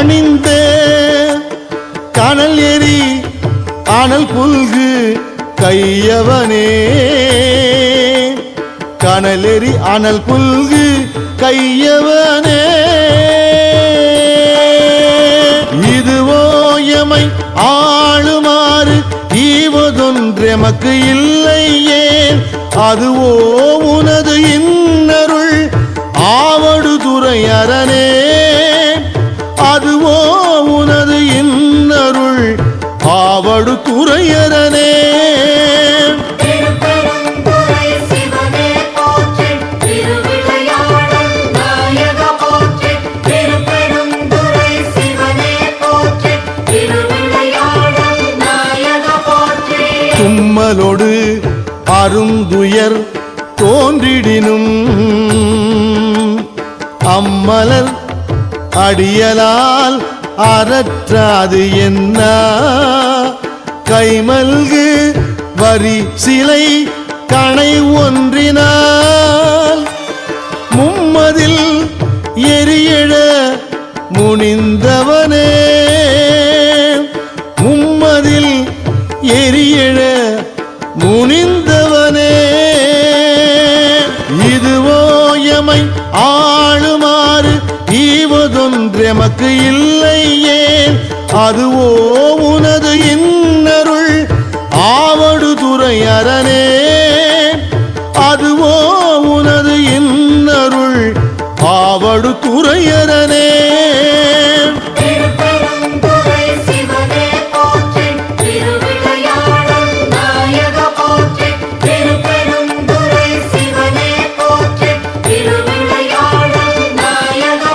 அணிந்த கனல் எரி அனல் புல்கு கையவனே. கனலெறி அனல் புல்கு கையவனே. இதுவோ எமை ஆளுமாறு ஈவதொன்றெமக்கு இல்லையே அதுவோ உனது இன்னருள் ஆவடு துறையரணே அதுவோ போற்றி தும்மலோடு அருந்துயர் தோன்றிடினும். அம்மலர் அடியலால் அறற்றாது என்ன கைமல்கு வரி சிலை கணை ஒன்றினார்.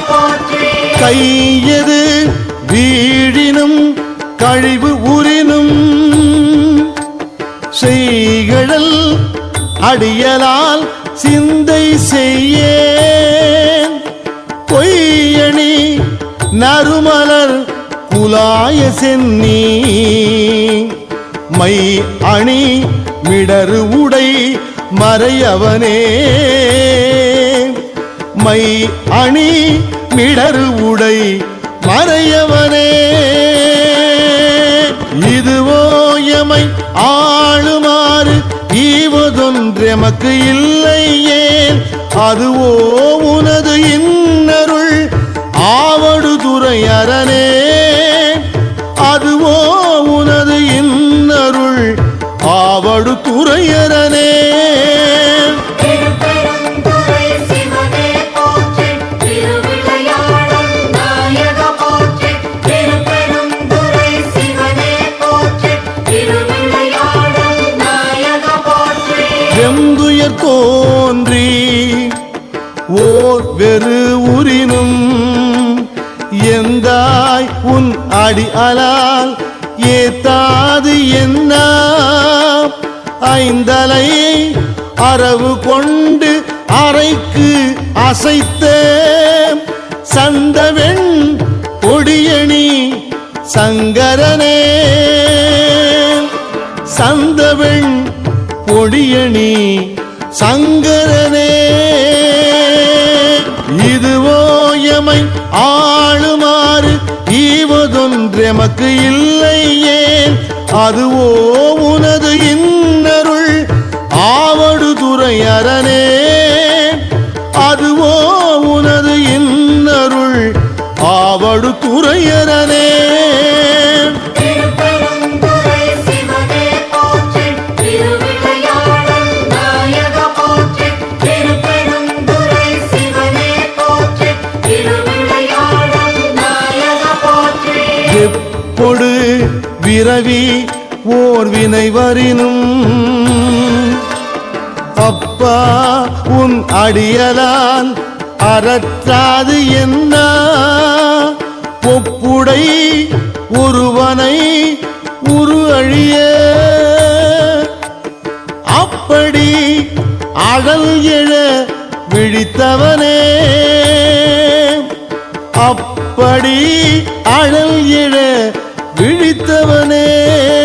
போற்றி கையது வீழினும் கழிவு உரினும் செய்கழல் அடியலால் சிந்தை செய்யேன் நறுமலர் குலாய சென்னி மை அணி மிடரு உடை மறையவனே. மை அணி மிடரு உடை மறையவனே. இதுவோ எமை ஆளுமாறு ஈவதொன்றெமக்கு இல்லையே அதுவோ உனது இன்னருள் போற்றி எந்துயர் தோன்றி ஓர் வெறு உரினும் எந்தாய் உன் அடி அலால் ஏத்தாது என்ன ஐந்தலை அரவு கொண்டு அறைக்கு அசைத்த சந்தவெண் கொடியணி சங்கரனே. சந்தவெண் பொடியணி சங்கரனே. இதுவோ எமை ஆளுமாறு ஈவதொன்றெமக்கு இல்லையே அதுவோ ஓர் வினை வரினும் அப்பா உன் அடியலான் அறற்றாது என்ன? ஒப்புடை ஒருவனை உரு அழிய. அப்படி அழல் எழ விழித்தவனே. அப்படி அழல் எழ விழித்தவனே.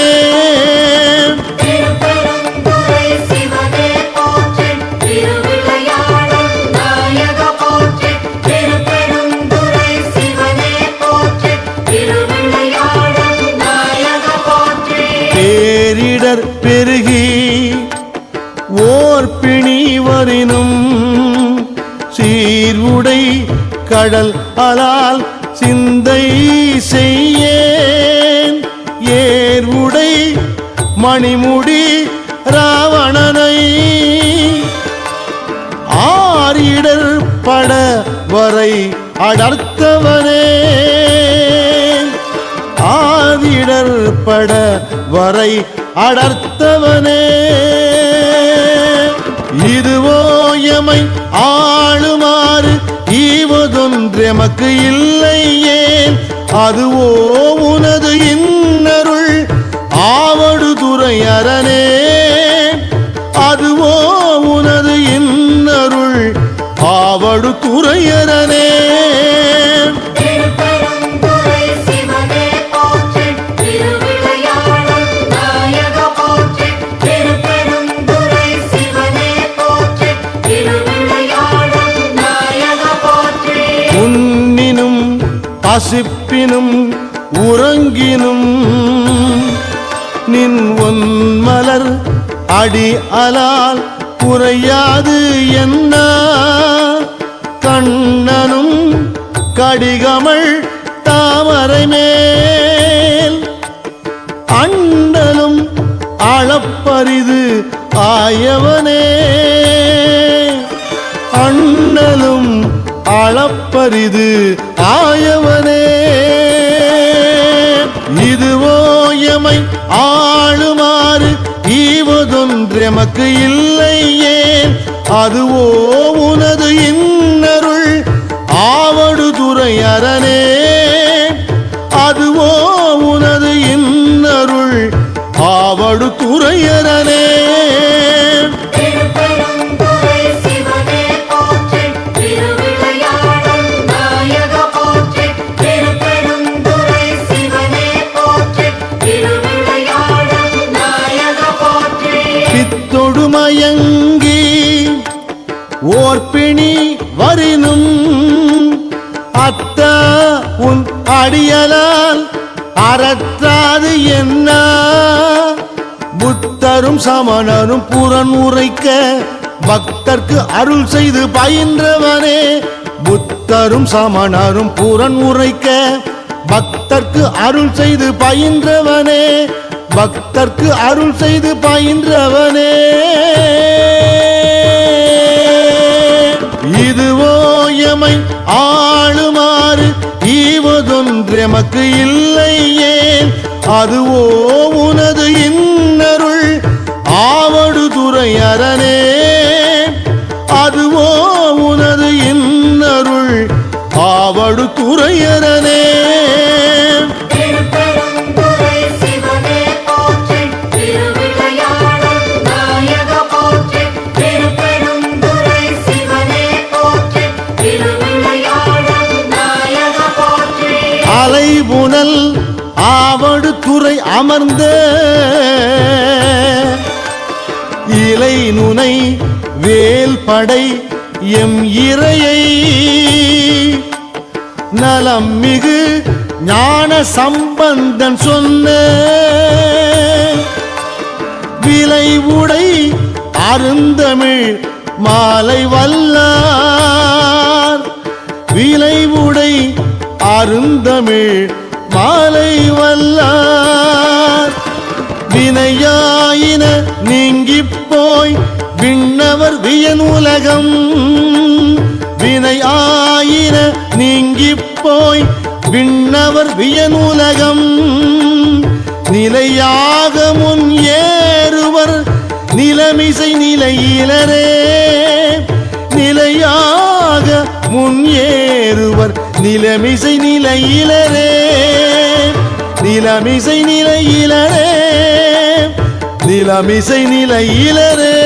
அலால் சிந்தை செய்யேன். ஏர் உடை மணிமுடி ராவணனை. ஆரிடர் பட வரை அடர்த்தவனே. ஆதிடர் பட வரை அடர்த்தவனே. இதுவோ எமை ஆளுமாறு என்பதொன்றெமக்கு இல்லை ஏன்? அதுவோ உனது இன்னருள் ஆவடு துறை அரணே அதுவோ உனது இன்னருள் ஆவடு துறையரனே. வாசிப்பினும் உறங்கினும் நின் ஒன்மலர் அடி அலால் குறையாது என்ன? கண்ணனும் கடிகமள் தாமரை மேல் அண்டலும் அளப்பரிது ஆயவனே. அளப்பரிது ஆயவனே. இதுவோ எமை ஆளுமாறு ஈவதொன்றெமக்கு இல்லையே அதுவோ உனது இன்னருள் ஆவடு துறை அரணே அதுவோ உனது இன்னருள் ஆவடு துறையரனே. அறற்றாது என்ன? புத்தரும் சமணரும் புறன் உரைக்க பக்தர்க்கு அருள் செய்து பயின்றவனே. புத்தரும் சமணரும் புறன் உரைக்க பக்தர்க்கு அருள் செய்து பயின்றவனே. பக்தர்க்கு அருள் செய்து பயின்றவனே. இதுவோ எமை ஆளுமாறு ஈவதொன்றெமக்கு இல்லை அதுவோ உனது இன்னருள் ஆவடு துறை அரணே அதுவோ உனது இன்னருள் ஆவடு துறையரனே. ஆவடு துறை அமர்ந்த இலை நுனை வேல் படை எம் இறையை நலம் மிகு ஞான சம்பந்தன் சொன்ன. விலை உடை அருந்தமிழ் மாலை வல்லார். விலை உடை அருந்தமிழ் விவேகம் வினை ஆயிர நீங்கி போய் விண்ணவர் வியனுலகம் நிலையாக முன் ஏறுவர் நிலமிசை நிலையிலரே. நிலையாக முன் ஏறுவர் நிலமிசை நிலையிலரே. நிலமிசை நிலையிலரே. நிலமிசை நிலையிலரே.